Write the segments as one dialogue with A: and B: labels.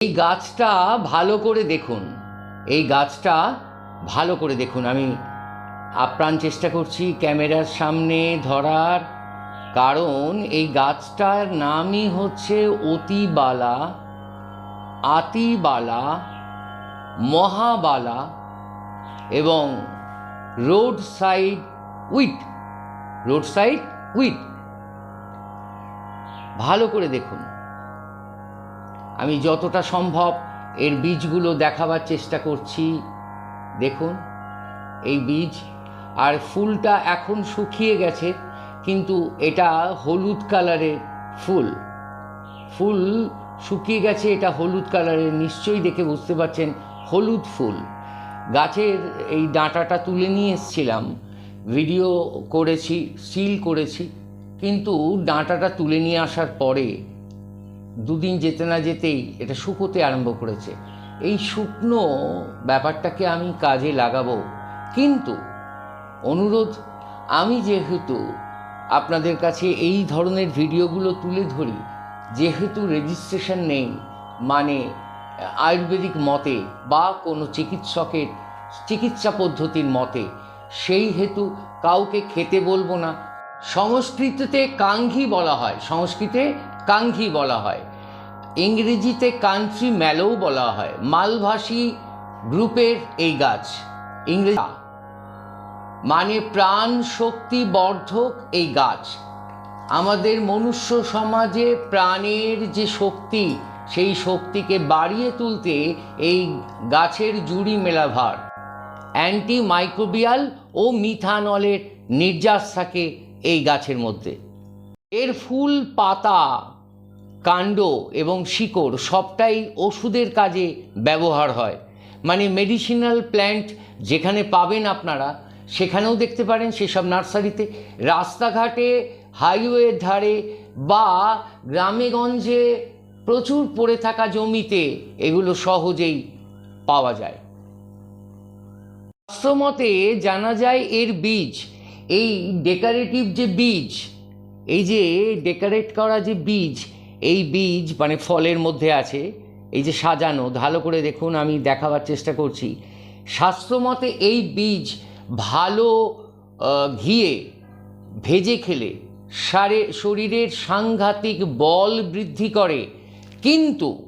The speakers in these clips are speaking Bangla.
A: এই গাছটা ভালো করে দেখুন। এই গাছটা ভালো করে দেখুন। আমি আপ্রাণ চেষ্টা করছি ক্যামেরার সামনে ধরার, কারণ এই গাছটার নামই হচ্ছে অতিবালা, আতিবালা, মহাবালা এবং road side weed road side weed ভালো করে দেখুন। আমি যতটা সম্ভব এর বীজগুলো দেখাবার চেষ্টা করছি। দেখুন, এই বীজ, আর ফুলটা এখন শুকিয়ে গেছে, কিন্তু এটা হলুদ কালারের ফুল। ফুল শুকিয়ে গেছে, এটা হলুদ কালারের, নিশ্চয়ই দেখে বুঝতে পারছেন, হলুদ ফুল। গাছের এই ডাঁটাটা তুলে নিয়ে এসছিলাম, ভিডিও করেছি, সিল করেছি, কিন্তু ডাঁটাটা তুলে নিয়ে আসার পরে দুদিন যেতে না যেতেই এটা শুকোতে আরম্ভ করেছে। এই শুকনো ব্যাপারটাকে আমি কাজে লাগাবো। কিন্তু অনুরোধ, আমি যেহেতু আপনাদের কাছে এই ধরনের ভিডিওগুলো তুলে ধরি, যেহেতু রেজিস্ট্রেশন নেই মানে আয়ুর্বেদিক মতে বা কোনো চিকিৎসকের চিকিৎসা পদ্ধতির মতে, সেই হেতু কাউকে খেতে বলব না। সংস্কৃতিতে কাঙ্ঘি বলা হয়, সংস্কৃতে কাঙ্ঘি বলা হয়। ইংরেজিতে কান্ট্রি ম্যালোও বলা হয়। মালভাষী গ্রুপের এই গাছ। ইংরেজি মানে প্রাণ শক্তি বর্ধক এই গাছ। আমাদের মনুষ্য সমাজে প্রাণের যে শক্তি, সেই শক্তিকে বাড়িয়ে তুলতে এই গাছের জুড়ি মেলাভার অ্যান্টি মাইক্রোবিয়াল ও মিথানলের নির্যাস থাকে এই গাছের মধ্যে। এর ফুল পাতা কাণ্ড এবং শিকড় সবটাই ওষুধের কাজে ব্যবহার হয়। মানে মেডিসিনাল প্ল্যান্ট যেখানে পাবেন আপনারা, সেখানেও দেখতে পারেন সেসব নার্সারিতে। রাস্তাঘাটে হাইওয়ের ধারে বা গ্রামেগঞ্জে প্রচুর পড়ে থাকা জমিতে এগুলো সহজেই পাওয়া যায়। শাস্ত্রমতে জানা যায় এর বীজ, এই ডেকারেটিভ যে বীজ, এই যে ডেকারেট করা যে বীজ এই বীজ মানে ফলের মধ্যে আছে, এই যে সাজানো, ভালো করে দেখুন, আমি দেখাবার চেষ্টা করছি। শাস্ত্রমতে এই বীজ ভালো ঘিয়ে, ভেজে খেলে সারে, শরীরের সাংঘাতিক বল বৃদ্ধি করে। কিন্তু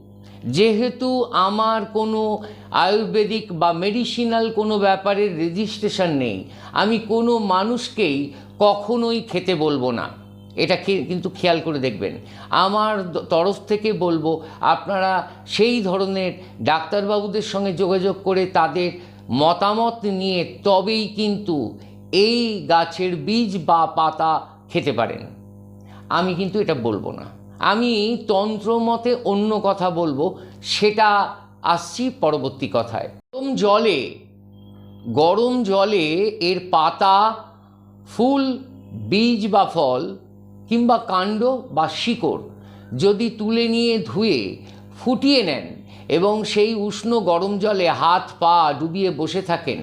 A: যেহেতু আমার কোনো আয়ুর্বেদিক বা মেডিসিনাল কোনো ব্যাপারের রেজিস্ট্রেশন নেই, আমি কোনো মানুষকেই কখনোই খেতে বলব না। এটা কিন্তু খেয়াল করে দেখবেন। আমার তরফ থেকে বলব, আপনারা সেই ধরনের ডাক্তারবাবুদের সঙ্গে যোগাযোগ করে তাদের মতামত নিয়ে তবেই কিন্তু এই গাছের বীজ বা পাতা খেতে পারেন। আমি কিন্তু এটা বলব না। আমি তন্ত্রমতে অন্য কথা বলব, সেটা আসছি পরবর্তী কথায়। গরম জলে গরম জলে এর পাতা, ফুল, বীজ বা ফল কিংবা কাণ্ড বা শিকড় যদি তুলে নিয়ে ধুয়ে ফুটিয়ে নেন এবং সেই উষ্ণ গরম জলে হাত পা ডুবিয়ে বসে থাকেন,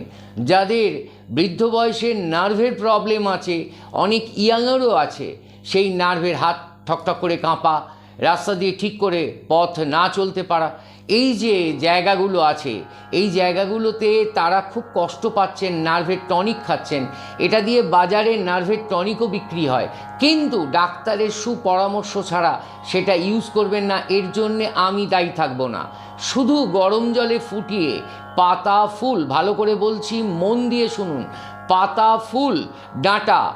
A: যাদের বৃদ্ধ বয়সের নার্ভের প্রবলেম আছে, অনেক ইয়াংয়েরও আছে, সেই নার্ভের হাত ঠকঠক করে কাঁপা, রাস্তা দিয়ে ঠিক করে পথ না চলতে পারা এই যে জায়গাগুলো আছে, এই জায়গাগুলোতে তারা খুব কষ্ট পাচ্ছেন, নার্ভের টনিক খাচ্ছেন। এটা দিয়ে বাজারে নার্ভের টনিকও বিক্রি হয়। কিন্তু ডাক্তারের সুপরামর্শ ছাড়া সেটা ইউজ করবেন না, এর জন্যে আমি দায়ী থাকব না। শুধু গরম জলে ফুটিয়ে পাতা, ফুল, ভালো করে বলছি, মন দিয়ে শুনুন। পাতা, ফুল, ডাঁটা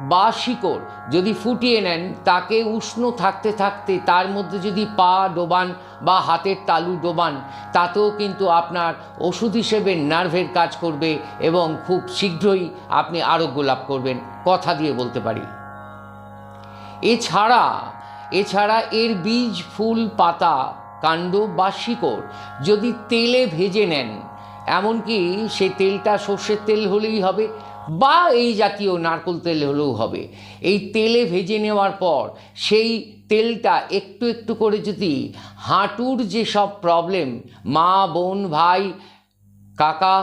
A: বা শিকড় যদি ফুটিয়ে নেন, তাকে উষ্ণ থাকতে থাকতে তার মধ্যে যদি পা ডোবান বা হাতের তালু ডোবান, তাতেও কিন্তু আপনার ওষুধ হিসেবে নার্ভের কাজ করবে এবং খুব শীঘ্রই আপনি আরোগ্য লাভ করবেন। কথা দিয়ে বলতে পারি। এছাড়া এছাড়া এর বীজ, ফুল, পাতা, কাণ্ড বা শিকড় যদি তেলে ভেজে নেন, এমনকি সে তেলটা সর্ষের তেল হলেই হবে বা এই জাতীয় নারকোল তেল হলেও হবে। এই তেলে ভেজে নেওয়ার পর সেই তেলটা একটু একটু করে যদি হাঁটুর যে সব প্রবলেম মা, বোন, ভাই, কাকা,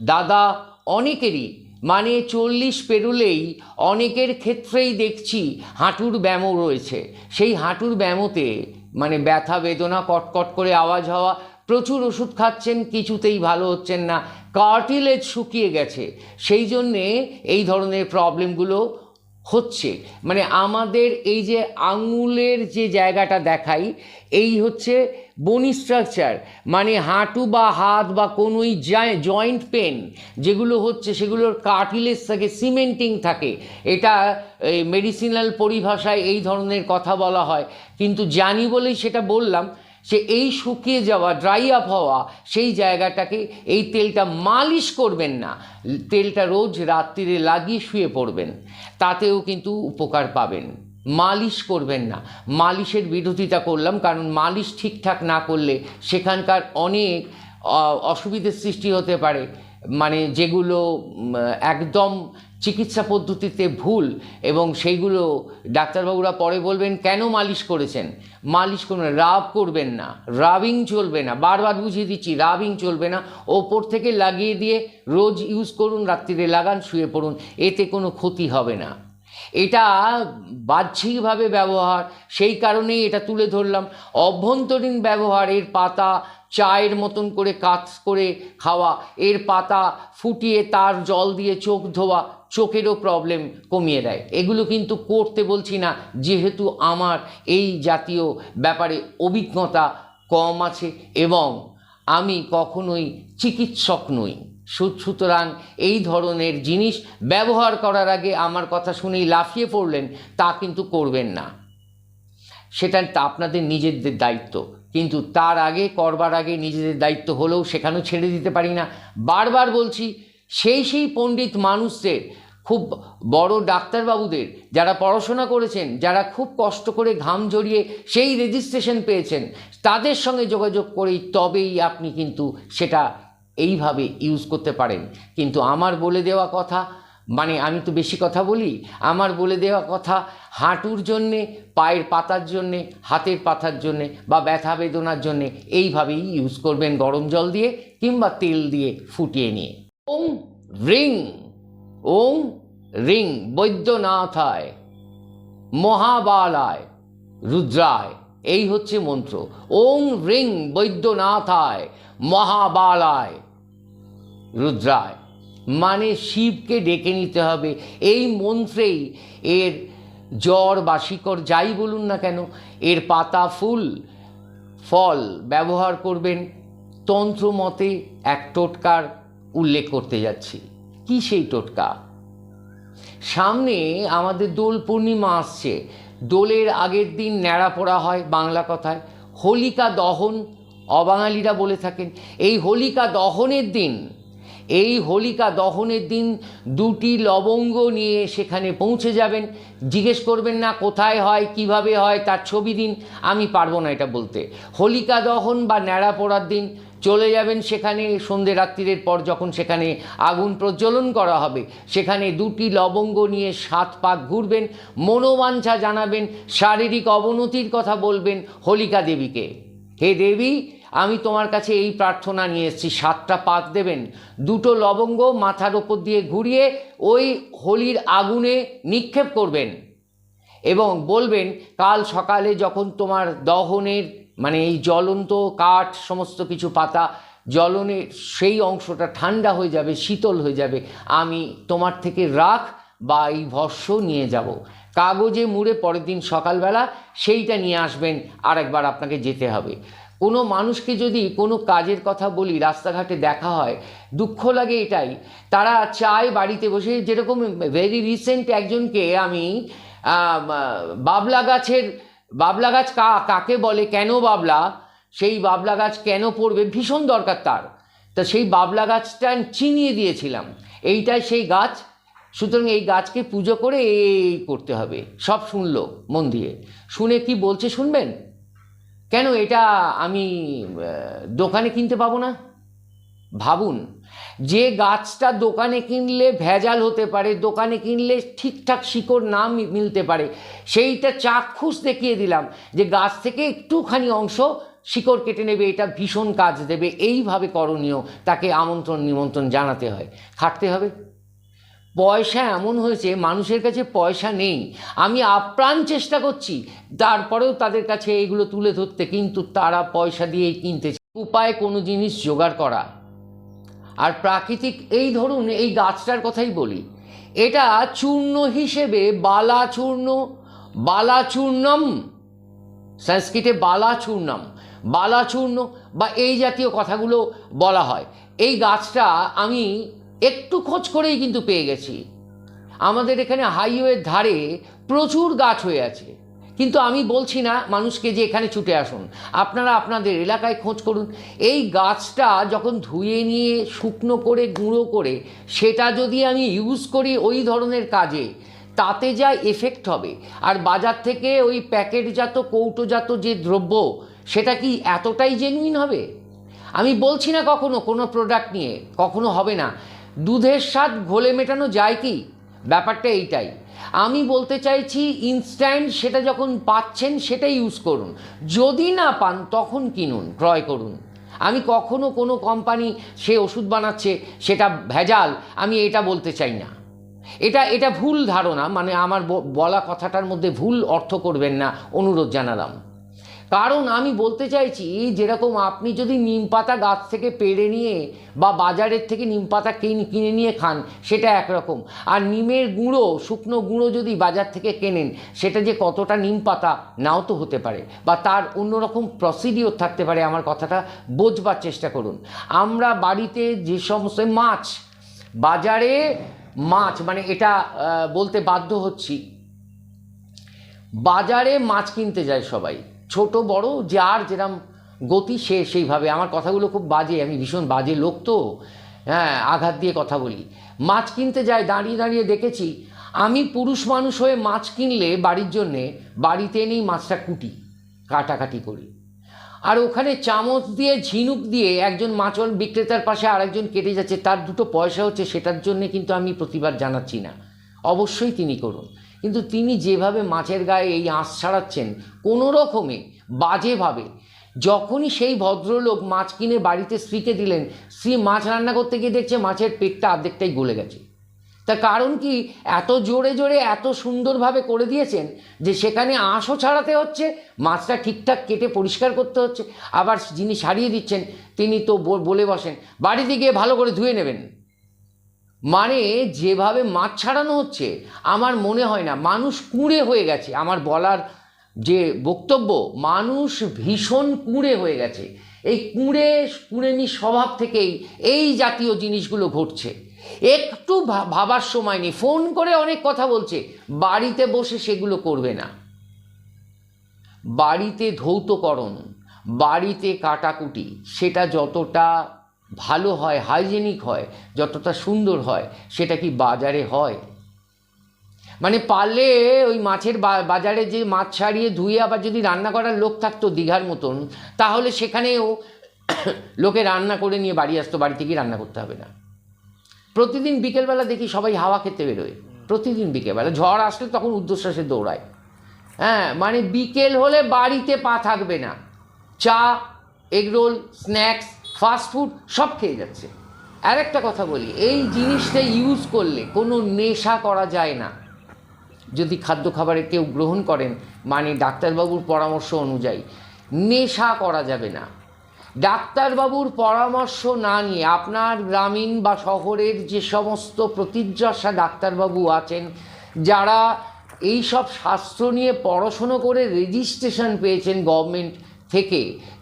A: দাদা অনেকেরই মানে চল্লিশ পেরুলেই অনেকের ক্ষেত্রেই দেখছি হাঁটুর ব্যায়ামও রয়েছে। সেই হাঁটুর ব্যায়ামতে মানে ব্যথা, বেদনা, কটকট করে আওয়াজ হওয়া, প্রচুর ওষুধ খাচ্ছেন, কিছুতেই ভালো হচ্ছেন না। কার্টিলেজ শুকিয়ে গেছে। সেই জন্যে এই ধরনের প্রবলেমগুলো হচ্ছে। মানে আমাদের এই যে আঙুলের যে জায়গাটা দেখাই, এই হচ্ছে বনি স্ট্রাকচার মানে হাঁটু বা হাত বা কোনোই জয়েন্ট পেন যেগুলো হচ্ছে সেগুলোর কার্টিলেজ থাকে সিমেন্টিং থাকে। এটা মেডিসিনাল পরিভাষায় এই ধরনের কথা বলা হয়। কিন্তু জানি বলেই সেটা বললাম সে এই শুকিয়ে যাওয়া ড্রাই আপ হওয়া, সেই জায়গাটাকে এই তেলটা মালিশ করবেন না। তেলটা রোজ রাত্রিরে লাগিয়ে শুয়ে পড়বেন। তাতেও কিন্তু উপকার পাবেন। মালিশ করবেন না। মালিশের বিরোধিতা করলাম, কারণ মালিশ ঠিকঠাক না করলে সেখানকার অনেক অসুবিধের সৃষ্টি হতে পারে। মানে যেগুলো একদম চিকিৎসা পদ্ধতিতে ভুল এবং সেইগুলো ডাক্তারবাবুরা পরে বলবেন, কেন মালিশ করেছেন? মালিশ করবেন রাব করবেন না, রাবিং চলবে না, বারবার বুঝিয়ে দিচ্ছি, রাবিং চলবে না, ওপর থেকে লাগিয়ে দিয়ে রোজ ইউজ করুন, রাত্রিরে লাগান, শুয়ে পড়ুন, এতে কোনো ক্ষতি হবে না। এটা বাহ্যিকভাবে ব্যবহার, সেই কারণেই এটা তুলে ধরলাম। অভ্যন্তরীণ ব্যবহার, এর পাতা চায়ের মতন করে কাজ করে খাওয়া, এর পাতা ফুটিয়ে তার জল দিয়ে চোখ ধোয়া চোখেরও প্রবলেম কমিয়ে দেয়। এগুলো কিন্তু করতে বলছি না, যেহেতু আমার এই জাতীয় ব্যাপারে অভিজ্ঞতা কম আছে এবং আমি কখনোই চিকিৎসক নই। সুতরাং এই ধরনের জিনিস ব্যবহার করার আগে আমার কথা শুনেই লাফিয়ে পড়লেন, তা কিন্তু করবেন না। সেটা তা আপনাদের নিজেদের দায়িত্ব, কিন্তু তার আগে, করবার আগে নিজেদের দায়িত্ব হলেও সেখানেও ছেড়ে দিতে পারি না। বারবার বলছি সেই সেই পণ্ডিত মানুষদের, খুব বড় ডাক্তারবাবুদের যারা পড়াশোনা করেছেন, যারা খুব কষ্ট করে ঘাম জড়িয়ে সেই রেজিস্ট্রেশন পেয়েছেন, তাদের সঙ্গে যোগাযোগ করেই তবেই আপনি কিন্তু সেটা এইভাবে ইউজ করতে পারেন। কিন্তু আমার বলে দেওয়া কথা মানে আমি তো বেশি কথা বলি, আমার বলে দেওয়া কথা হাঁটুর জন্যে, পায়ের পাতার জন্যে, হাতের পাতার জন্যে বা ব্যথা বেদনার জন্যে এইভাবেই ইউজ করবেন গরম জল দিয়ে কিংবা তেল দিয়ে ফুটিয়ে নিয়ে। ওং রিং ওং রিং, বৈদ্যনাথায়, মহাবালায়, রুদ্রায়, এই হচ্ছে মন্ত্র। ওং রিং, বৈদ্যনাথায়, মহাবালায়, রুদ্রায়। মানে শিবকে ডেকে নিতে হবে। এই মন্ত্রেই এর জ্বর বা শিকড় যাই বলুন না কেন, এর পাতা, ফুল, ফল ব্যবহার করবেন। তন্ত্র মতে এক টোটকার উল্লেখ করতে যাচ্ছি। কি সেই টোটকা? সামনে আমাদের দোল পূর্ণিমা আসছে। দোলের আগের দিন ন্যাড়া পড়া হয় বাংলা কথায়। হোলিকা দহন, অবাঙালিরা বলে থাকেন, এই হোলিকা দহনের দিন, এই হোলিকা দহনের দিন দুটি লবঙ্গ নিয়ে সেখানে পৌঁছে যাবেন। জিজ্ঞেস করবেন না কোথায় হয়, কীভাবে হয়, তার ছবি দিন, আমি পারব না এটা বলতে। হোলিকা দহন বা ন্যাড়া পড়ার দিন চলে যাবেন সেখানে সন্ধে রাত্রিরের পর যখন সেখানে আগুন প্রজ্বলন করা হবে, সেখানে দুটি লবঙ্গ নিয়ে সাত পাক ঘুরবেন, মনোবাঞ্ছা জানাবেন, শারীরিক অবনতির কথা বলবেন হোলিকা দেবীকে। হে দেবী, আমি তোমার কাছে এই প্রার্থনা নিয়ে এসেছি, সাতটা পাক দেবেন। দুটো লবঙ্গ মাথার ওপর দিয়ে ঘুরিয়ে ওই হোলির আগুনে নিক্ষেপ করবেন এবং বলবেন, কাল সকালে যখন তোমার দহনের মানে এই জ্বলন্ত কাঠ, সমস্ত কিছু পাতা জ্বলনে সেই অংশটা ঠান্ডা হয়ে যাবে, শীতল হয়ে যাবে। আমি তোমার থেকে রাখ বা এই ভস্য নিয়ে যাব। কাগজে মুড়ে পরের দিন সকালবেলা সেইটা নিয়ে আসবেন, আরেকবার আপনাকে যেতে হবে। কোনো মানুষকে যদি কোনো কাজের কথা বলি, রাস্তাঘাটে দেখা হয়, দুঃখ লাগে এটাই। তারা চায় বাড়িতে বসে, যেরকম ভেরি রিসেন্ট একজনকে আমি বাবলা গাছের বাবলা গাছ কা, কাকে বলে, কেন বাবলা? সেই বাবলা গাছ কেন পড়বে? ভীষণ দরকার তার। তা সেই বাবলা গাছটা চিনিয়ে দিয়েছিলাম। এইটাই সেই গাছ। সুতরাং এই গাছকে পুজো করে এই করতে হবে। সব শুনলো মন দিয়ে। শুনে কি বলছে শুনবেন? কেন এটা আমি দোকানে কিনতে পাবো না? ভাবুন। যে গাছটা দোকানে কিনলে ভেজাল হতে পারে, দোকানে কিনলে ঠিকঠাক শিকড় না মিলতে পারে, সেইটা চাক্ষুষ দেখিয়ে দিলাম যে গাছ থেকে একটুখানি অংশ শিকড় কেটে নেবে, এটা ভীষণ কাজ দেবে, এইভাবে করণীয় তাকে আমন্ত্রণ নিমন্ত্রণ জানাতে হয়। খাটতে হবে। পয়সা এমন হয়েছে, মানুষের কাছে পয়সা নেই। আমি আপ্রাণ চেষ্টা করছি, তারপরেও তাদের কাছে এগুলো তুলে ধরতে, কিন্তু তারা পয়সা দিয়েই কিনতে। উপায় কোনো জিনিস জোগাড় করা। আর প্রাকৃতিক এই ধরুন, এই গাছটার কথাই বলি। এটা চূর্ণ হিসেবে বালা চূর্ণ বালা চূর্ণম সংস্কৃতে বালা চূর্ণম বালা চূর্ণ বা এই জাতীয় কথাগুলো বলা হয়। এই গাছটা আমি একটু খোঁজ করেই কিন্তু পেয়ে গেছি। আমাদের এখানে হাইওয়ের ধারে প্রচুর গাছ হয়ে আছে। কিন্তু আমি বলছি না মানুষকে যে এখানে ছুটে আসুন। আপনারা আপনাদের এলাকায় খোঁজ করুন। এই গাছটা যখন ধুয়ে নিয়ে, শুকনো করে, গুঁড়ো করে, সেটা যদি আমি ইউজ করি ওই ধরনের কাজে, তাতে যা এফেক্ট হবে। আর বাজার থেকে ওই প্যাকেটজাত, কৌটোজাত যে দ্রব্য, সেটা কি এতটাই জেনুইন হবে? আমি বলছি না কখনো কোনো প্রোডাক্ট নিয়ে, কখনো হবে না। দুধের স্বাদ ঘোলে মেটানো যায় কি? ব্যাপারটা এইটাই। আমি বলতে চাইছি ইনস্ট্যান্ট সেটা যখন পাচ্ছেন সেটাই ইউজ করুন। যদি না পান, তখন কিনুন, ক্রয় করুন। আমি কখনো কোনো কোম্পানি সে ওষুধ বানাচ্ছে, সেটা ভেজাল, আমি এটা বলতে চাই না। এটা এটা ভুল ধারণা মানে আমার বলা কথাটার মধ্যে ভুল অর্থ করবেন না, অনুরোধ জানালাম। কারণ আমি বলতে চাইছি, যেরকম আপনি যদি নিম পাতা গাছ থেকে পেড়ে নিয়ে বা বাজারের থেকে নিম পাতা কিনে নিয়ে খান, সেটা একরকম। আর নিমের গুঁড়ো, শুকনো গুঁড়ো যদি বাজার থেকে কেনেন, সেটা যে কতটা নিম পাতা, নাও তো হতে পারে। বা তার অন্যরকম প্রসিডিওর থাকতে পারে, আমার কথাটা বোঝবার চেষ্টা করুন। আমরা বাড়িতে যে সমস্ত মাছ, বাজারে মাছ মানে এটা বলতে বাধ্য হচ্ছি। বাজারে মাছ কিনতে যায় সবাই। ছোট, বড় যার যেরম গতি, সে সেইভাবে। আমার কথাগুলো খুব বাজে, আমি ভীষণ বাজে লোক তো। হ্যাঁ আঘাত দিয়ে কথা বলি। মাছ কিনতে যায় দাঁড়িয়ে দাঁড়িয়ে দেখেছি, আমি পুরুষ মানুষ হয়ে মাছ কিনলে বাড়ির জন্যে বাড়িতে এনেই মাছটা কুটি, কাটাকাটি করি। আর ওখানে চামচ দিয়ে, ঝিনুক দিয়ে একজন মাছল বিক্রেতার পাশে আরেকজন কেটে যাচ্ছে, তার দুটো পয়সা হচ্ছে, সেটার জন্য কিন্তু আমি প্রতিবাদ জানাচ্ছি না। অবশ্যই তিনি করুন। কিন্তু তিনি যেভাবে মাছের গায়ে এই আঁশ ছাড়াচ্ছেন কোনো রকমে বাজেভাবে, যখনই সেই ভদ্রলোক মাছ কিনে বাড়িতে স্ত্রীকে দিলেন, স্ত্রী মাছ রান্না করতে গিয়ে দেখছে মাছের পেটটা অর্ধেকটাই গলে গেছে। তার কারণ কি? এত জোরে জোরে, এত সুন্দরভাবে করে দিয়েছেন যে সেখানে আঁশও ছাড়াতে হচ্ছে, মাছটা ঠিকঠাক কেটে পরিষ্কার করতে হচ্ছে। আবার যিনি সারিয়ে দিচ্ছেন, তিনি তো বলে বসেন, বাড়িতে গিয়ে ভালো করে ধুয়ে নেবেন। মানে যেভাবে মাছ ছাড়ানো হচ্ছে, আমার মনে হয় না, মানুষ কুঁড়ে হয়ে গেছে। আমার বলার যে বক্তব্য, মানুষ ভীষণ কুঁড়ে হয়ে গেছে। এই কুঁড়ে কুঁড়েমি স্বভাব থেকেই এই জাতীয় জিনিসগুলো ঘটছে। একটু ভাবার সময় নেই। ফোন করে অনেক কথা বলছে, বাড়িতে বসে সেগুলো করবে না। বাড়িতে ধৌতকরণ, বাড়িতে কাটাকুটি, সেটা যতটা ভালো হয় হাইজেনিক হয়, যতটা সুন্দর হয়, সেটা কি বাজারে হয়? মানে পারলে ওই মাছের বাজারে যে মাছ ছাড়িয়ে ধুয়ে আবার যদি রান্না করার লোক থাকতো দীঘার মতন, তাহলে সেখানেও লোকে রান্না করে নিয়ে বাড়ি আসতো, বাড়িতে গিয়ে রান্না করতে হবে না। প্রতিদিন বিকেলবেলা দেখি সবাই হাওয়া খেতে বেরোয়। প্রতিদিন বিকেলবেলা। ঝড় আসলে তখন উর্ধ্বশ্বাসে দৌড়ায়। হ্যাঁ মানে বিকেল হলে বাড়িতে পা থাকবে না। চা এগরোল স্ন্যাক্স ফাস্টফুড সব খেয়ে যাচ্ছে। আর একটা কথা বলি, এই জিনিসটা ইউজ করলে কোনো নেশা করা যায় না। যদি খাদ্য খাবারে কেউ গ্রহণ করেন মানে ডাক্তারবাবুর পরামর্শ অনুযায়ী, নেশা করা যাবে না। ডাক্তারবাবুর পরামর্শ না নিয়ে আপনার গ্রামীণ বা শহরের যে সমস্ত প্রতিজ্ঞাসা ডাক্তারবাবু আছেন, যারা এই সব শাস্ত্র নিয়ে পড়াশুনো করে রেজিস্ট্রেশন পেয়েছেন গভর্নমেন্ট থেকে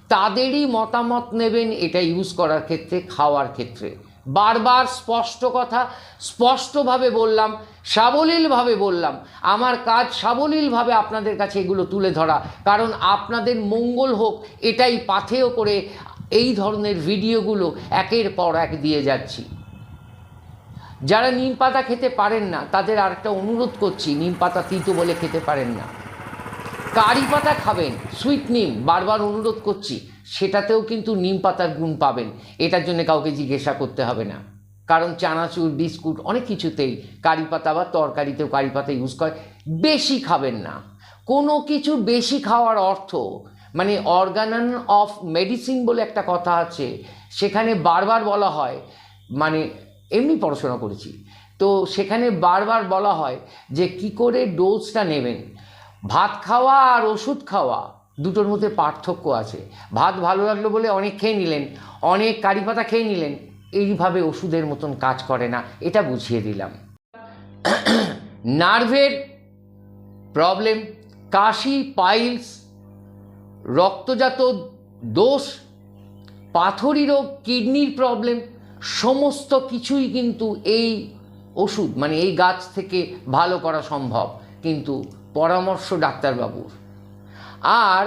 A: তাদেরই মতামত নেবেন, এটা ইউজ করার ক্ষেত্রে, খাওয়ার ক্ষেত্রে। বারবার স্পষ্ট কথা, স্পষ্টভাবে বললাম, সাবলীলভাবে বললাম। আমার কাজ সাবলীলভাবে আপনাদের কাছে এগুলো তুলে ধরা। কারণ আপনাদের মঙ্গল হোক, এটাই পাথেয় করে এই ধরনের ভিডিওগুলো একের পর এক দিয়ে যাচ্ছি। যারা নিম পাতা খেতে পারেন না, তাদের আরেকটা অনুরোধ করছি, নিম পাতা তিতো বলে খেতে পারেন না। কারি পাতা খাবেন সুইট নিম, বারবার অনুরোধ করছি, সেটাতেও কিন্তু নিম পাতার গুণ পাবেন। এটার জন্য কাউকে জিজ্ঞাসা করতে হবে না। কারণ চানাচুর, বিস্কুট, অনেক কিছুতেই কারি পাতা বা তরকারিতেও কারি পাতা ইউজ করে বেশি খাবেন না। কোনো কিছু বেশি খাওয়ার অর্থ মানে অর্গানান অফ মেডিসিন বলে একটা কথা আছে, সেখানে বারবার বলা হয় মানে এমনি পড়াশোনা করেছি, তো সেখানে বারবার বলা হয় যে কি করে ডোজটা নেবেন ভাত খাওয়া আর ওষুধ খাওয়া, দুটোর মধ্যে পার্থক্য আছে। ভাত ভালো লাগল বলে অনেক খেয়ে নিলেন, অনেক কারি পাতা খেয়ে নিলেন, এইভাবে ওষুধের মতন কাজ করে না, এটা বুঝিয়ে দিলাম। নার্ভের প্রবলেম, কাশি, পাইলস, রক্তজাত দোষ, পাথরি রোগ, কিডনির প্রবলেম, সমস্ত কিছুই কিন্তু এই ওষুধ মানে এই গাছ থেকে ভালো করা সম্ভব। কিন্তু পরামর্শ ডাক্তারবাবুর। আর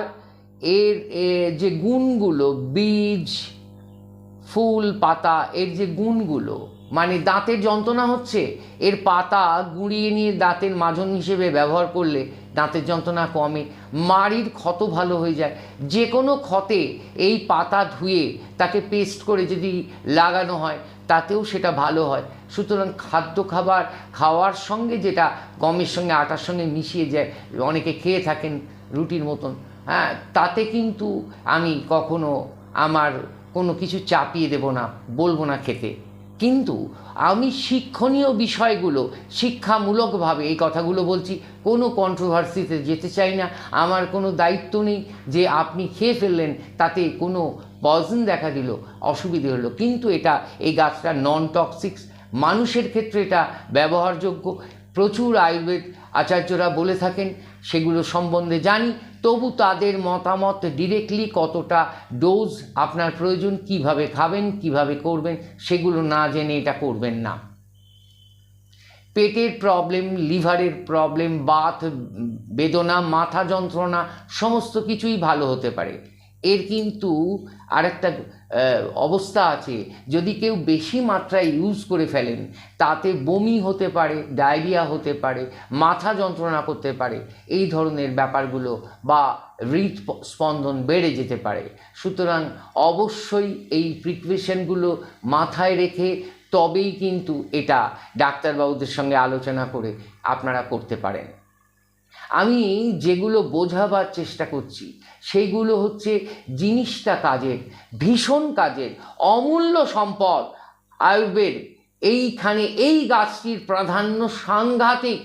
A: এর যে গুণগুলো বীজ ফুল পাতা এর যে গুণগুলো মানে দাঁতের যন্ত্রণা হচ্ছে। এর পাতা গুঁড়িয়ে নিয়ে দাঁতের মাজন হিসেবে ব্যবহার করলে দাঁতের যন্ত্রণা কমে। মাড়ির ক্ষত ভালো হয়ে যায়। যে কোনো ক্ষতে এই পাতা ধুয়ে তাকে পেস্ট করে যদি লাগানো হয়, তাতেও সেটা ভালো হয়। সুতরাং খাদ্য খাবার খাওয়ার সঙ্গে যেটা গমের সঙ্গে, আটার সঙ্গে মিশিয়ে যায়, অনেকে খেয়ে থাকেন রুটির মতন হ্যাঁ তাতে কিন্তু আমি কখনো আমার কোনো কিছু চাপিয়ে দেব না, বলব না খেতে। কিন্তু আমি শিক্ষণীয় বিষয়গুলো শিক্ষামূলকভাবে এই কথাগুলো বলছি। কোনো কন্ট্রোভার্সিতে যেতে চাই না। আমার কোনো দায়িত্ব নেই যে আপনি খেয়ে ফেললেন, তাতে কোনো পয়জন দেখা দিল, অসুবিধে হলো। কিন্তু এটা, এই গাছটা নন টক্সিক্স মানুষের ক্ষেত্রে এটা ব্যবহারযোগ্য। প্রচুর আয়ুর্বেদ আচার্যরা বলে থাকেন, সেগুলো সম্বন্ধে জানি। তবু তাদের মতামত ডিরেক্টলি কতটা ডোজ আপনার প্রয়োজন, কীভাবে খাবেন, কীভাবে করবেন, সেগুলো না জেনে এটা করবেন না। পেটের প্রবলেম লিভারের প্রবলেম বাত, বেদনা, মাথা যন্ত্রণা, সমস্ত কিছুই ভালো হতে পারে। এর কিন্তু আরেকটা অবস্থা আছে। যদি কেউ বেশি মাত্রায় ইউজ করে ফেলেন, তাতে বমি হতে পারে ডায়রিয়া হতে পারে, মাথা যন্ত্রণা করতে পারে, এই ধরনের ব্যাপারগুলো বা হৃদ স্পন্দন বেড়ে যেতে পারে। সুতরাং অবশ্যই এই প্রিকভেশনগুলো মাথায় রেখে তবেই কিন্তু এটা ডাক্তারবাবুদের সঙ্গে আলোচনা করে আপনারা করতে পারেন। আমি যেগুলো বোঝাবার চেষ্টা করছি সেইগুলো হচ্ছে জিনিসটা কাজের, ভীষণ কাজের, অমূল্য সম্পদ, আয়ুর্বেদ। এইখানে এই গাছটির প্রাধান্য সাংঘাতিক।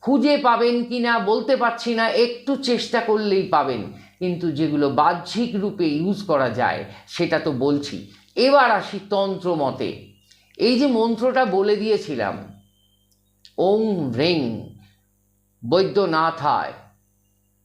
A: খুঁজে পাবেন কি না বলতে পারছি না, একটু চেষ্টা করলেই পাবেন। কিন্তু যেগুলো বাহ্যিক রূপে ইউজ করা যায়, সেটা তো বলছি। এবার আসি তন্ত্র মতে। এই যে মন্ত্রটা বলে দিয়েছিলাম, ওং হ্রেং বৈদ্যনাথায়,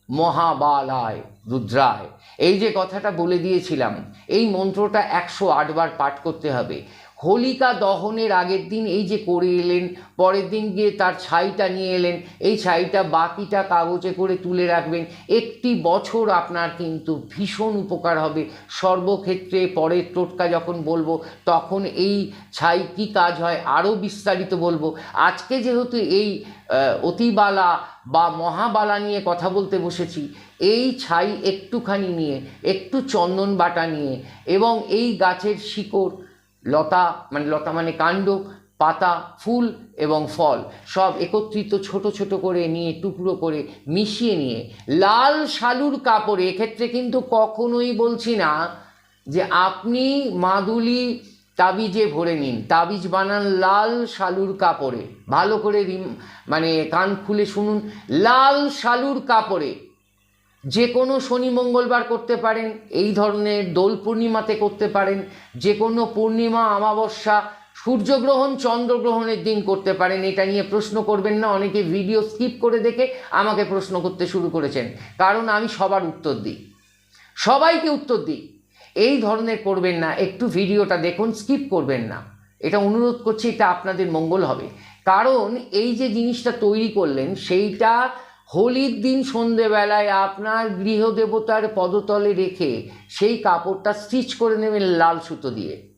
A: মহাবালায়, রুদ্রায়। এই যে কথাটা বলে দিয়েছিলাম, এই মন্ত্রটা একশো আটবার পাঠ করতে হবে। হোলিকা দহনের আগের দিন এই যে করে এলেন, পরের দিন গিয়ে তার ছাইটা নিয়ে এলেন, এই ছাইটা বাকিটা কাগজে করে তুলে রাখবেন, একটি বছর আপনার কিন্তু ভীষণ উপকার হবে। সর্বক্ষেত্রে পরের টোটকা যখন বলব, তখন এই ছাই কী কাজ হয় আরও বিস্তারিত বলব। আজকে যেহেতু এই অতিবালা বা মহাবালা নিয়ে কথা বলতে বসেছি, এই ছাই একটুখানি নিয়ে, একটু চন্দন বাটা নিয়ে এবং এই গাছের শিকড় লতা মানে লতা মানে কাণ্ড, পাতা, ফুল এবং ফল। সব একত্রিত ছোট ছোট করে নিয়ে টুকরো করে মিশিয়ে নিয়ে লাল শালুর কাপড়ে, এক্ষেত্রে কিন্তু কখনোই বলছি না যে আপনি মাদুলি তাবিজে ভরে নিন। তাবিজ বানান লাল শালুর কাপড়ে। ভালো করে মানে কান খুলে শুনুন। লাল শালুর কাপড়ে। যে কোনো শনি মঙ্গলবার করতে পারেন, এই ধরনের দোল পূর্ণিমাতে করতে পারেন। যে কোনো পূর্ণিমা, অমাবস্যা, সূর্যগ্রহণ, চন্দ্রগ্রহণের দিন করতে পারেন। এটা নিয়ে প্রশ্ন করবেন না, অনেকে ভিডিও স্কিপ করে দেখে আমাকে প্রশ্ন করতে শুরু করেছেন। কারণ আমি সবার উত্তর দিই। সবাইকে উত্তর দিই। এই ধরনের করবেন না, একটু ভিডিওটা দেখুন, স্কিপ করবেন না। এটা অনুরোধ করছি, এটা আপনাদের মঙ্গল হবে। কারণ এই যে জিনিসটা তৈরি করলেন, সেইটা হোলির দিন সন্ধেবেলায় আপনার গৃহদেবতার পদতলে রেখে সেই কাপড়টা স্টিচ করে নেবেন লাল সুতো দিয়ে।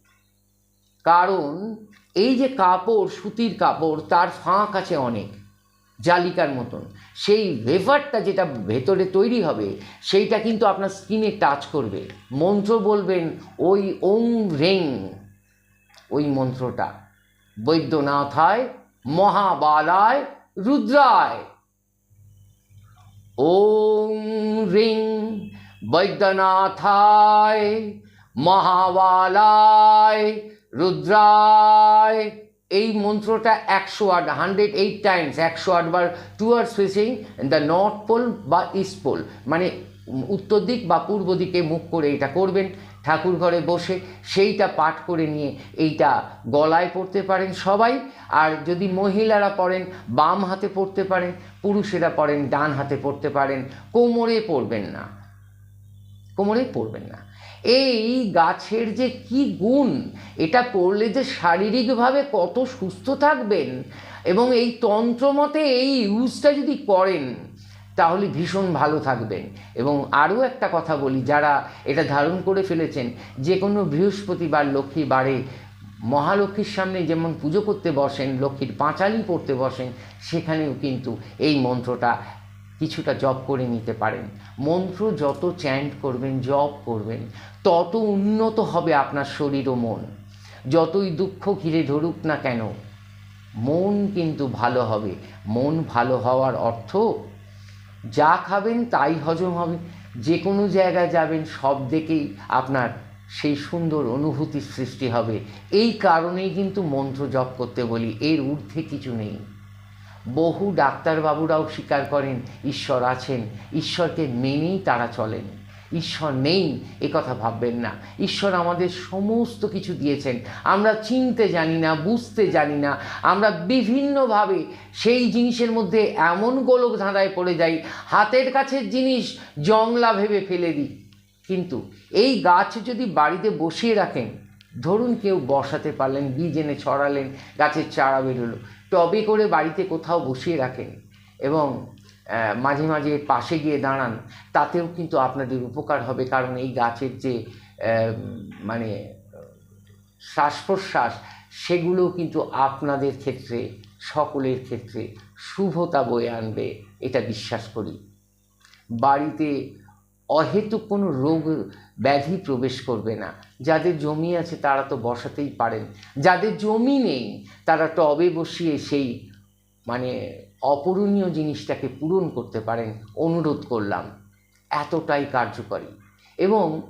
A: কারণ এই যে কাপড়, সুতির কাপড়, তার ফাঁক আছে অনেক, জালিকার মতন। সেই ভেভারটা যেটা ভেতরে তৈরি হবে, সেইটা কিন্তু আপনার স্কিনে টাচ করবে। মন্ত্র বলবেন, ওই ওং রেং। ওই মন্ত্রটা। বৈদ্যনাথায়, মহাবালায়, রুদ্রায়। ওং রিং বৈদ্যনাথায়, মহাবালায়, রুদ্রায়। এই মন্ত্রটা একশো আট হান্ড্রেড এইট টাইমস একশো আটবার towards facing the north pole বা ইস্ট পোল মানে উত্তর দিক বা পূর্ব দিকে মুখ করে এটা করবেন। ঠাকুর ঘরে বসে সেইটা পাঠ করে নিয়ে এইটা গলায় পড়তে পারেন সবাই। আর যদি মহিলারা পড়েন, বাম হাতে পড়তে পারেন, পুরুষেরা পড়েন, ডান হাতে পড়তে পারেন, কোমরে পড়বেন না। কোমরে পড়বেন না। এই গাছের যে কি গুণ, এটা পড়লে যে শারীরিকভাবে কত সুস্থ থাকবেন। এবং এই তন্ত্রমতে এই ইউজটা যদি করেন তাহলে ভীষণ ভালো থাকবেন এবং আরও একটা কথা বলি, যারা এটা ধারণ করে ফেলেছেন, যে কোনো বৃহস্পতিবার লক্ষ্মী বারে মহালক্ষ্মীর সামনে যেমন পুজো করতে বসেন, লক্ষ্মীর পাঁচালি পড়তে বসেন, সেখানেও কিন্তু এই মন্ত্রটা কিছুটা জপ করে নিতে পারেন। মন্ত্র যত চ্যান্ট করবেন, জপ করবেন, তত উন্নত হবে আপনার শরীর ও মন। যতই দুঃখ ঘিরে ধরুক না কেন, মন কিন্তু ভালো হবে। মন ভালো হওয়ার অর্থ যা খাবেন তাই হজম হবে। যে কোনো জায়গায় যাবেন, সব দিকেই আপনার সেই সুন্দর অনুভূতির সৃষ্টি হবে। এই কারণেই কিন্তু মন্ত্র জপ করতে বলি, এর ঊর্ধ্বে কিছু নেই। বহু ডাক্তারবাবুরাও স্বীকার করেন, ঈশ্বর আছেন, ঈশ্বরকে মেনেই তারা চলেন। ঈশ্বর নেই, এ কথা ভাববেন না। ঈশ্বর আমাদের সমস্ত কিছু দিয়েছেন। আমরা চিনতে জানি না, বুঝতে জানি না। আমরা বিভিন্নভাবে সেই জিনিসের মধ্যে এমন গোলক ধাঁধায় পড়ে যাই, হাতের কাছের জিনিস জংলা ভেবে ফেলে দিই। কিন্তু এই গাছ যদি বাড়িতে বসিয়ে রাখেন, ধরুন কেউ বসাতে পারলেন, বীজ এনে ছড়ালেন, গাছের চারা বেরোলো, টবে করে বাড়িতে কোথাও বসিয়ে রাখেন এবং মাঝে মাঝে পাশে গিয়ে দাঁড়ান, তাতেও কিন্তু আপনাদের উপকার হবে। কারণ এই গাছের যে মানে শ্বাস প্রশ্বাস সেগুলো কিন্তু আপনাদের ক্ষেত্রে, সকলের ক্ষেত্রে শুভতা বয়ে আনবে, এটা বিশ্বাস করি। বাড়িতে অহেতুক কোনো রোগ, ব্যাধি প্রবেশ করবে না। যাদের জমি আছে, তারা তো বসাতেই পারেন। যাদের জমি নেই, তারা টবে বসিয়ে সেই মানে অপূরণীয় জিনিসটাকে পূরণ করতে পারেন, অনুরোধ করলাম। এতটাই কার্যকরী। এবং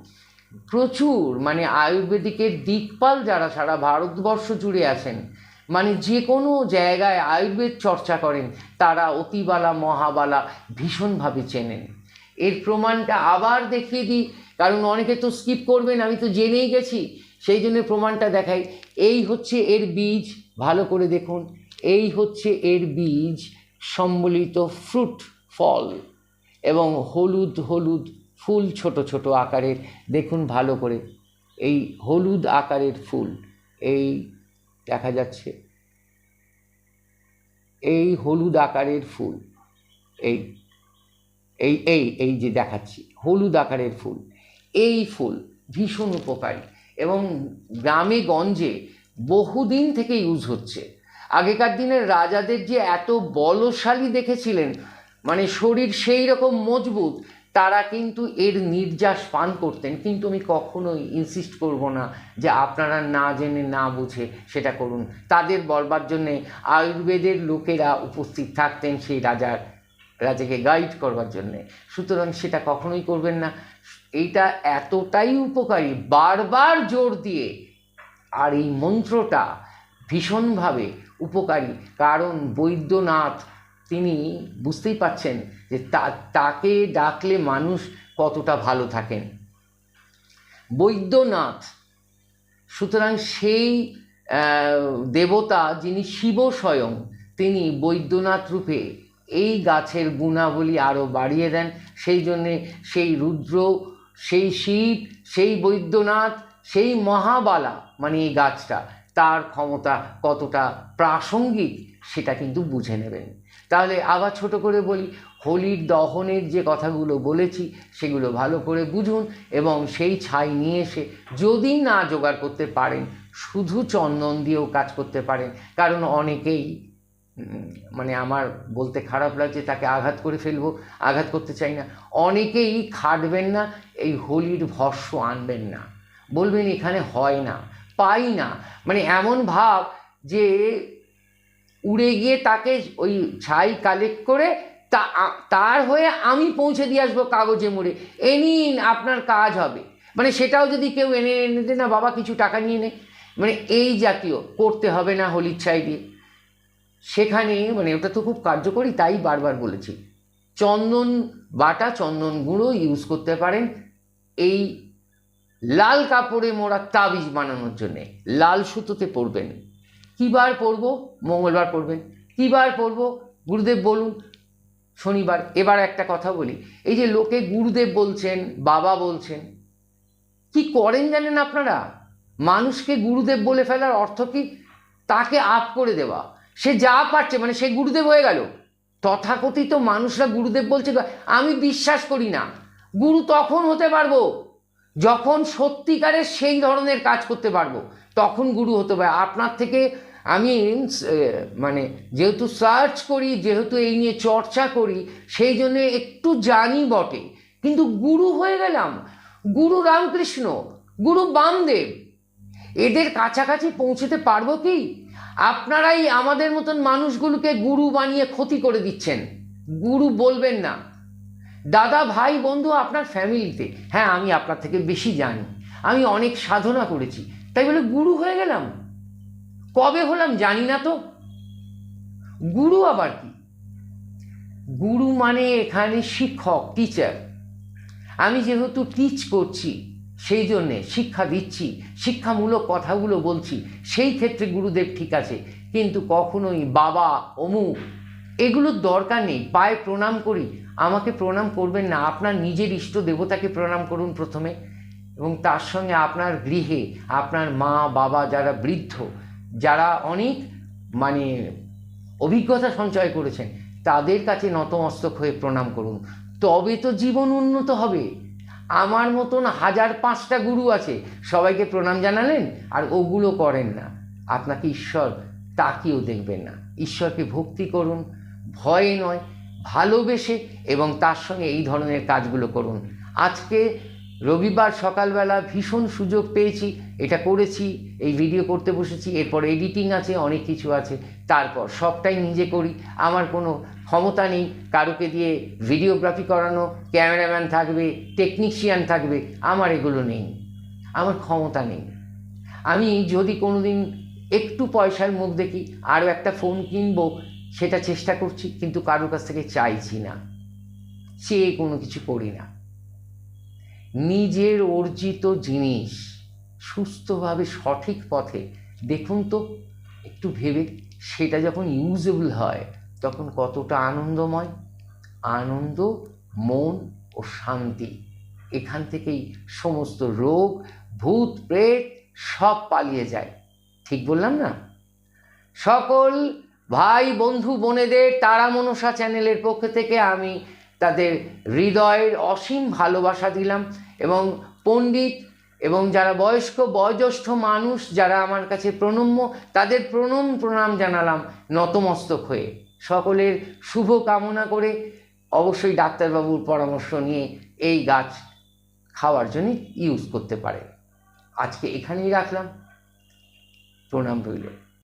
A: প্রচুর মানে আয়ুর্বেদিকের দিকপাল যারা সারা ভারতবর্ষ জুড়ে আছেন মানে যে কোনো জায়গায় আয়ুর্বেদ চর্চা করেন, তারা অতিবালা, মহাবালা ভীষণভাবে চেনেন। এর প্রমাণটা আবার দেখিয়ে দিই, কারণ অনেকে তো স্কিপ করবেন, আমি তো জেনেই গেছি। সেই জন্য প্রমাণটা দেখাই। এই হচ্ছে এর বীজ, ভালো করে দেখুন। এই হচ্ছে এর বীজ সম্বলিত ফ্রুট ফল এবং হলুদ হলুদ ফুল ছোট ছোট আকারের, দেখুন ভালো করে, এই হলুদ আকারের ফুল, এই দেখা যাচ্ছে, এই হলুদ আকারের ফুল, এই এই এই এই যে দেখাচ্ছি, হলুদ আকারের ফুল, এই ফুল ভীষণ উপকারী এবং গ্রামে গঞ্জে বহুদিন থেকে ইউজ হচ্ছে। আগেকার দিনের রাজাদের যে এত বলশালী দেখেছিলেন মানে শরীর সেই রকম মজবুত, তারা কিন্তু এর নির্যাস পান করতেন। কিন্তু আমি কখনোই ইনসিস্ট করব না যে আপনারা না জেনে, না বুঝে সেটা করুন। তাদের বলবার জন্যে আয়ুর্বেদের লোকেরা উপস্থিত থাকতেন সেই রাজার রাজাকে গাইড করবার জন্যে। সুতরাং সেটা কখনোই করবেন না। এইটা এতটাই উপকারী, বারবার জোর দিয়ে। আর এই মন্ত্রটা ভীষণভাবে উপকারী। কারণ বৈদ্যনাথ, তিনি বুঝতেই পাচ্ছেন যে তাকে ডাকলে মানুষ কতটা ভালো থাকেন। বৈদ্যনাথ, সুতরাং সেই দেবতা যিনি শিব স্বয়ং, তিনি বৈদ্যনাথ রূপে এই গাছের গুণাবলী আরও বাড়িয়ে দেন। সেই জন্যে সেই রুদ্র, সেই শিব, সেই বৈদ্যনাথ, সেই মহাবালা মানে এই গাছটা। তার ক্ষমতা কতটা প্রাসঙ্গিক সেটা কিন্তু বুঝে নেবেন। তাহলে আবার ছোট করে বলি, হোলির দহনের যে কথাগুলো বলেছি, সেগুলো ভালো করে বুঝুন এবং সেই ছাই নিয়ে এসে যদি না জোগাড় করতে পারেন, শুধু চন্দন দিয়েও কাজ করতে পারেন। কারণ অনেকেই মানে আমার বলতে খারাপ লাগছে, তাকে আঘাত করে ফেলব, আঘাত করতে চাই না। অনেকেই খাটবেন না, এই হোলির ভস্য আনবেন না। বলবেন এখানে হয় না। পাই না মানে এমন ভাব যে উড়ে গিয়ে তাকে ওই ছাই কালেক্ট করে তা তার হয়ে আমি পৌঁছে দিয়ে আসব কাগজে মুড়ে। এ নিন, আপনার কাজ হবে। মানে সেটাও যদি কেউ এনে এনে দে না বাবা, কিছু টাকা নিয়ে নে। মানে এই জাতীয়, করতে হবে না হলির ছাই দিয়ে। সেখানে মানে ওটা তো খুব কার্যকরী, তাই বারবার বলেছি। চন্দন বাটা, চন্দন গুঁড়ো ইউজ করতে পারেন। এই লাল কাপড়ে মোড়া তাবিজ বানানোর জন্যে। লাল সুতোতে পরবেন। কী বার পরবো? মঙ্গলবার পরবেন। কী বার পরবো? গুরুদেব বলুন, শনিবার। এবার একটা কথা বলি। এই যে লোকে গুরুদেব বলছেন, বাবা বলছেন, কি করেন জানেন আপনারা? মানুষকে গুরুদেব বলে ফেলার অর্থ কি? তাকে আপ করে দেওয়া। সে যা পারছে মানে সে গুরুদেব হয়ে গেল। তথাকথিত মানুষরা গুরুদেব বলছে, আমি বিশ্বাস করি না। গুরু তখন হতে পারব। যখন সত্যিকারের সেই ধরনের কাজ করতে পারব, তখন গুরু হতে পারে। আপনার থেকে আমি মানে যেহেতু সার্চ করি, যেহেতু এই নিয়ে চর্চা করি, সেই জন্য একটু জানি বটে। কিন্তু গুরু হয়ে গেলাম। গুরু রামকৃষ্ণ, গুরু বামদেব, এদের কাছাকাছি পৌঁছতে পারব কি? আপনারাই আমাদের মতন মানুষগুলোকে গুরু বানিয়ে ক্ষতি করে দিচ্ছেন। গুরু বলবেন না। দাদা, ভাই, বন্ধু আপনার ফ্যামিলিতে হ্যাঁ আমি আপনার থেকে বেশি জানি। আমি অনেক সাধনা করেছি। তাই বলে গুরু হয়ে গেলাম। কবে হলাম জানি না তো। গুরু আবার কি? গুরু মানে এখানে শিক্ষক টিচার আমি যেহেতু টিচ করছি, সেই জন্যে শিক্ষা দিচ্ছি, শিক্ষামূলক কথাগুলো বলছি, সেই ক্ষেত্রে গুরুদেব ঠিক আছে। কিন্তু কখনোই বাবা অমুক এগুলোর দরকার নেই। পায়ে প্রণাম করি আমাকে প্রণাম করবেন না, আপনার নিজের ইষ্ট দেবতাকে প্রণাম করুন প্রথমে, এবং তার সঙ্গে আপনার গৃহে আপনার মা, বাবা যারা বৃদ্ধ, যারা অনেক মানে অভিজ্ঞতা সঞ্চয় করেছেন, তাদের কাছে নতমস্তক হয়ে প্রণাম করুন। তবে তো জীবন উন্নত হবে। আমার মতন হাজার পাঁচটা গুরু আছে, সবাইকে প্রণাম জানালেন, আর ওগুলো করেন না। আপনাকে ঈশ্বর তাকিয়েও দেখবেন না। ঈশ্বরকে ভক্তি করুন, ভয়ে নয় ভালোবেসে এবং তার সঙ্গে এই ধরনের কাজগুলো করুন। আজকে রবিবার সকালবেলা ভীষণ সুযোগ পেয়েছি, এটা করেছি, এই ভিডিও করতে বসেছি, এরপর এডিটিং আছে, অনেক কিছু আছে, তারপর সবটাই নিজে করি, আমার কোনো ক্ষমতা নেই, কারুকে দিয়ে ভিডিওগ্রাফি করানো ক্যামেরাম্যান থাকবে টেকনিশিয়ান থাকবে, আমার এগুলো নেই, আমার ক্ষমতা নেই। আমি যদি কোনো দিন একটু পয়সার মুখ দেখি, আরও একটা ফোন কিনবো সেটা চেষ্টা করছি, কিন্তু কারোর কাছ থেকে চাইছি না। চেয়ে কোনো কিছু করি না। নিজের অর্জিত জিনিস সুস্থভাবে সঠিক পথে, দেখুন তো, একটু ভেবে সেটা যখন ইউজেবল হয়, তখন কতটা আনন্দময়। আনন্দ, মন ও শান্তি। এখান থেকেই সমস্ত রোগ, ভূত, প্রেত সব পালিয়ে যায়। ঠিক বললাম না? সকল ভাই, বন্ধু, বোনেদের তারা মনসা চ্যানেলের পক্ষ থেকে আমি তাদের হৃদয়ের অসীম ভালোবাসা দিলাম এবং পণ্ডিত এবং যারা বয়স্ক, বয়োজ্যেষ্ঠ মানুষ যারা আমার কাছে প্রণম্য, তাদের প্রণম প্রণাম জানালাম নতমস্তক হয়ে। সকলের শুভ কামনা করে অবশ্যই ডাক্তারবাবুর পরামর্শ নিয়ে এই গাছ খাওয়ার জন্য ইউজ করতে পারে আজকে এখানেই রাখলাম। প্রণাম রইল।